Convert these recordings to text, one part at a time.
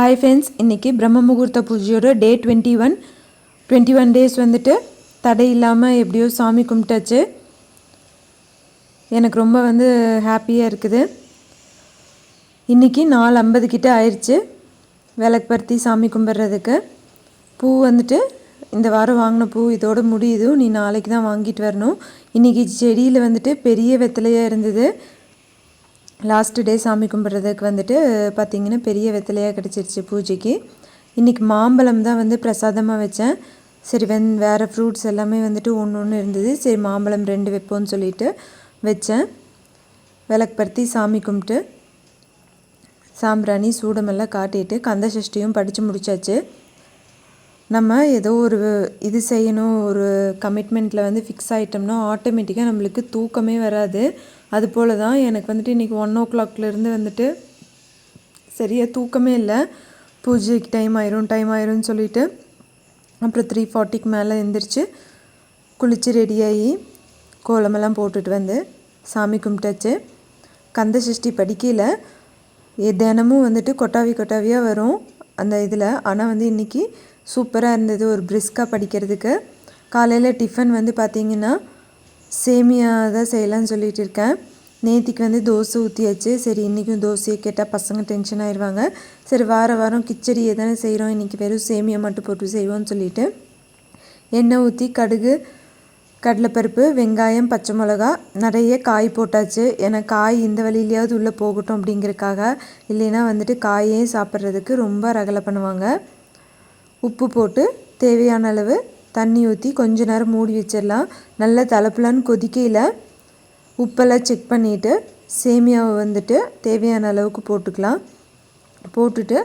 Hi friends இன்றைக்கி பிரம்ம முகூர்த்த பூஜையோட day twenty one twenty one days வந்துட்டு தடை இல்லாமல் எப்படியோ சாமி கும்பிட்டாச்சு. எனக்கு ரொம்ப வந்து ஹாப்பியாக இருக்குது. இன்றைக்கி நாலு ஐம்பது கிட்ட ஆயிடுச்சு விளக்கு பருத்தி சாமி கும்பிட்றதுக்கு. பூ வந்துட்டு இந்த வாரம் வாங்கின பூ இதோடு முடியுது. நீ நாளைக்கு தான் வாங்கிட்டு வரணும். இன்றைக்கி செடியில் வந்துட்டு பெரிய வெத்தலையாக இருந்தது. லாஸ்ட்டு டே சாமி கும்பிட்றதுக்கு வந்துட்டு பார்த்திங்கன்னா பெரிய வெத்தலையாக கிடச்சிருச்சு பூஜைக்கு. இன்றைக்கி மாம்பழம் தான் வந்து பிரசாதமாக வச்சேன். சரி வெந் வேறு ஃப்ரூட்ஸ் எல்லாமே வந்துட்டு ஒன்று ஒன்று இருந்தது. சரி மாம்பழம் ரெண்டு வைப்போம்னு சொல்லிட்டு வச்சேன். விளக்குப்படுத்தி சாமி கும்பிட்டு சாம்பிராணி சூடமெல்லாம் காட்டிட்டு கந்த சஷ்டியும் படித்து முடித்தாச்சு நம்ம ஏதோ ஒரு இது செய்யணும் ஒரு கமிட்மெண்ட்டில் வந்து ஃபிக்ஸ் ஆகிட்டோம்னா ஆட்டோமேட்டிக்காக நம்மளுக்கு தூக்கமே வராது. அது போல் தான் எனக்கு வந்துட்டு இன்றைக்கி ஒன் ஓ கிளாக்லேருந்து வந்துட்டு சரியாக தூக்கமே இல்லை. பூஜைக்கு டைம் ஆயிரும் டைம் ஆயிரும்னு சொல்லிட்டு அப்புறம் த்ரீ ஃபார்ட்டிக்கு மேலே எழுந்திரிச்சு குளித்து ரெடியாகி கோலமெல்லாம் போட்டுட்டு வந்து சாமி கும்பிட்டாச்சு. கந்த சஷ்டி படிக்கையில் தினமும் வந்துட்டு கொட்டாவி கொட்டாவியாக வரும். அந்த இதில். ஆனால் வந்து இன்றைக்கி சூப்பராக இருந்தது. ஒரு பிரிஸ்காக படிக்கிறதுக்கு. காலையில் டிஃபன் வந்து பார்த்திங்கன்னா சேமியா தான் செய்யலான்னு சொல்லிட்டு இருக்கேன். நேத்திக்கு வந்து தோசை ஊற்றியாச்சு சரி இன்றைக்கும் தோசையை கேட்டால் பசங்க டென்ஷன் ஆயிடுவாங்க சரி வார வாரம் கிச்சடி எதானே செய்கிறோம் இன்றைக்கி வெறும் சேமியா மட்டும் போட்டு செய்வோம்னு சொல்லிட்டு எண்ணெய் ஊற்றி கடுகு கடலைப்பருப்பு வெங்காயம் பச்சை மிளகா நிறைய காய் போட்டாச்சு. ஏன்னா காய் இந்த வழியிலையாவது உள்ளே போகட்டும் அப்படிங்கிறக்காக இல்லைன்னா வந்துட்டு காயே சாப்பிட்றதுக்கு ரொம்ப ரகலை பண்ணுவாங்க. உப்பு போட்டு தேவையான அளவு தண்ணி ஊற்றி கொஞ்ச நேரம் மூடி வச்சிடலாம். நல்லா தலைப்புலான்னு கொதிக்கையில் உப்பெல்லாம் செக் பண்ணிவிட்டு சேமியாவை வந்துட்டு தேவையான அளவுக்கு போட்டுக்கலாம். போட்டுட்டு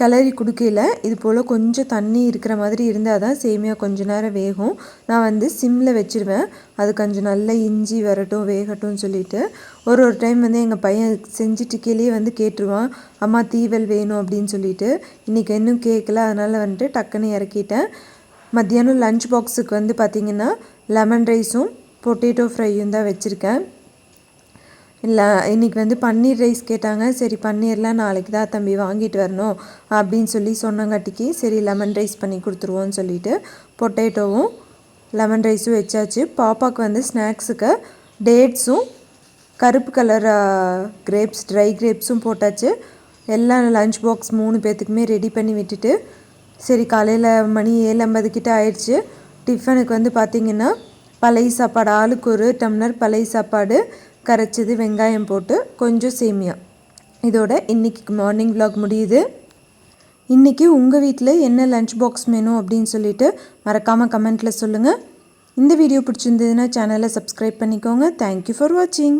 கிளறி குடுக்கையில் இது போல் கொஞ்சம் தண்ணி இருக்கிற மாதிரி இருந்தால் தான் சேமியா கொஞ்ச நேரம் வேகும். நான் வந்து சிம்மில் வச்சுருவேன். அது கொஞ்சம் நல்லா இஞ்சி வரட்டும் வேகட்டும்னு சொல்லிட்டு. ஒரு ஒரு டைம் வந்து எங்கள் பையன் செஞ்சுட்டு வந்து கேட்டுருவான். அம்மா தீவல் வேணும் அப்படின்னு சொல்லிட்டு. இன்றைக்கி இன்னும் கேட்கல அதனால் வந்துட்டு டக்குன்னு இறக்கிட்டேன். மத்தியானம் லஞ்ச் பாக்ஸுக்கு வந்து பார்த்திங்கன்னா லெமன் ரைஸும் பொட்டேட்டோ ஃப்ரையும் தான் வச்சுருக்கேன். இல்லை இன்றைக்கி வந்து பன்னீர் ரைஸ் கேட்டாங்க. சரி பன்னீர்லாம் நாளைக்கு தான் தம்பி வாங்கிட்டு வரணும் அப்படின்னு சொல்லி சொன்னங்காட்டிக்கு சரி லெமன் ரைஸ் பண்ணி கொடுத்துருவோன்னு சொல்லிட்டு பொட்டேட்டோவும் லெமன் ரைஸும் வச்சாச்சு. பாப்பாவுக்கு வந்து ஸ்நாக்ஸுக்கு டேட்ஸும் கருப்பு கலர் கிரேப்ஸ் ட்ரை கிரேப்ஸும் போட்டாச்சு. எல்லாம் லஞ்ச் பாக்ஸ் மூணு பேர்த்துக்குமே ரெடி பண்ணி விட்டுட்டு சரி காலையில் மணி ஏழு ஐம்பது கிட்ட ஆயிடுச்சு. டிஃபனுக்கு வந்து பார்த்திங்கன்னா பழைய சாப்பாடு ஆளுக்கு ஒரு டம்ளர் பழைய சாப்பாடு கரைச்சது வெங்காயம் போட்டு கொஞ்சம் சேமியா. இதோட இன்றைக்கி மார்னிங் விலாக் முடியுது. இன்றைக்கி உங்கள் வீட்டில் என்ன லஞ்ச் பாக்ஸ் மெனு அப்படின்னு சொல்லிட்டு மறக்காமல் கமெண்ட்டில் சொல்லுங்கள் இந்த வீடியோ பிடிச்சிருந்ததுன்னா சேனலை சப்ஸ்கிரைப் பண்ணிக்கோங்க. தேங்க்யூ ஃபார் வாட்சிங்